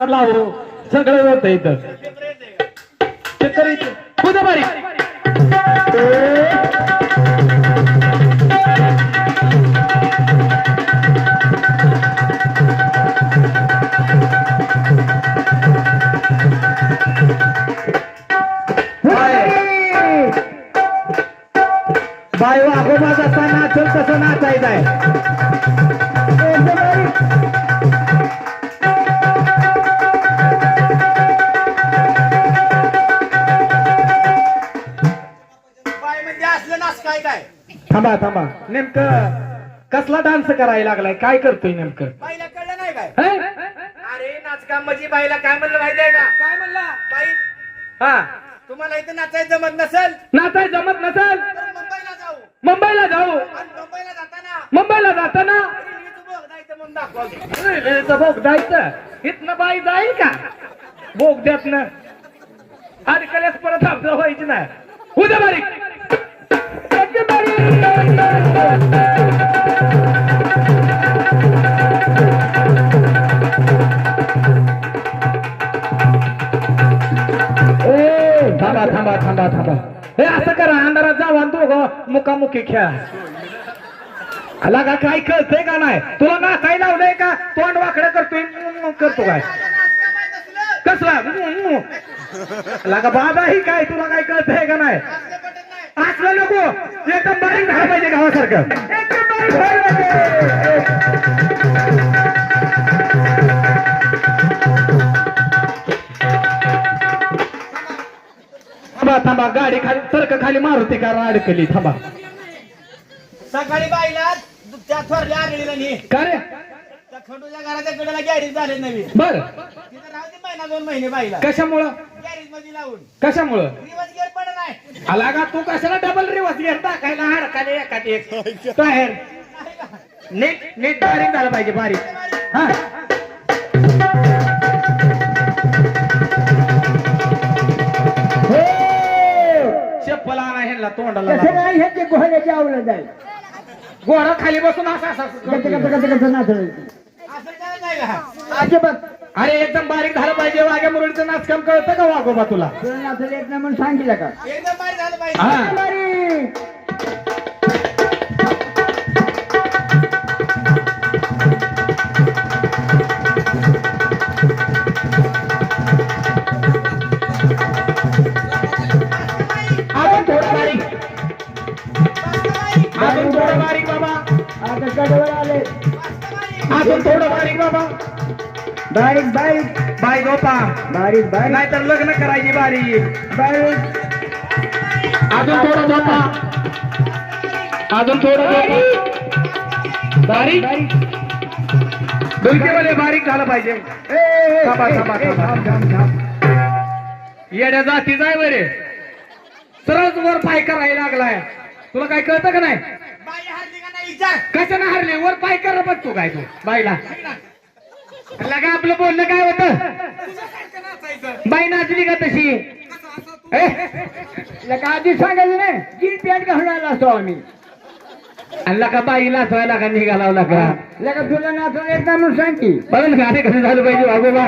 लावू सगळं होत इथं चक्कर इथं खुदा बारीक बाय आगोबा जसा नाचल तसं नाचायचं आहे काय काय? थांबा थांबा. नेमकं कसला डान्स करायला लागलाय? काय करतोय नेमकं? बाईला कळलं नाही काय? हं? अरे नाचकाम म्हणजे बाईला काय म्हणलं माहितीये का? काय म्हणला? बाई हा. तुम्हाला इथं नाचायचं जमत नसेल नाचाय जमत नसेल. तर मुंबईला जाऊ. मुंबईला जाऊ. आणि मुंबईला जाताना मुंबईला जाताना. रेल्वेचं बोग जायचं म्हणून दाखवलं रेल्वेचं बोग जायचं इथनं बाई जाईल का? बोगद्यातनं अडकल्यास परत आपलं व्हायचं नाही. उद्या बारीक. थांबा थांबा थांबा थांबा. हे असं करा अंधारात जावा दोघं मुकामुकी खेळा. आला का काय कळतंय का नाही? तुला ना काय लावलंय का? तोंड वाकडं करतोय मग करतो काय? कसला? लागा बाबा ही काय तुला काय कळतंय का नाही? असलं नको. एकदम बारीक झालं पाहिजे गावासारखं. एकदम बारीक झालं पाहिजे. थांबा थांबा. गाडी खाली तर्क खाली मारुती कारण अडकली थांबा. सकाळी बाईला त्या थोरल्या आगळीला नी. का रे? त्या खंडूच्या घराच्या कडेला गॅरेज झाले नवीन बर. तिथं राहते महिना दोन महिने बाईला. कशामुळं? गॅरेजमध्ये लावून. कशामुळं? दिवस आला का तू कशाला डबल रिवर्स घेत? टाकायला हडकाले एखाद एक. बाहेर. नीट नीट बारीक झालं पाहिजे बारीक. हा. हो. चप्पल आणा ह्यांना तोंडाला लावा. नाही आवडत जाईल घोडा खाली बसून असं असं असं कसं कसं करतोय. कसं कसं नाचवायचं असं काय नाही का अजिबात अरे एकदम बारीक झालं पाहिजे. वाघ्या मुरळीचं नाचकाम कळतं का वाघोबा तुला? तुला नाचायला येत नाही म्हणून सांगितलं का? एकदम बारीक. अजून बारीक बारीक बारीक बाई गोपा बारीक नाहीतर लग्न करायची बारीक बारीक. अजून थोडं झोपा. अजून थोडं झोपा. बारीक. डुलकीमध्ये बारीक झालं पाहिजे. थांबा, थांबा, थांबा. येड्या जाती जाय बरे. सरळ वर पाय करायला लागलाय. तुला काय कळतं का नाही? कशाने हरले वर पाय कर बघ तू काय तू बाईला. लगा आपलं बोलणं काय होतं? बाई नाचली का तशी? लका आधी सांगायचं नाही. जीन पॅन्ट घालून आला असतो आम्ही. आणि लका बाई नाचवायला का निघाला का लका तुला नाचवून येत नाही म्हणून सांग की. बघा ना गाणे कसं झालं पाहिजे वागोबा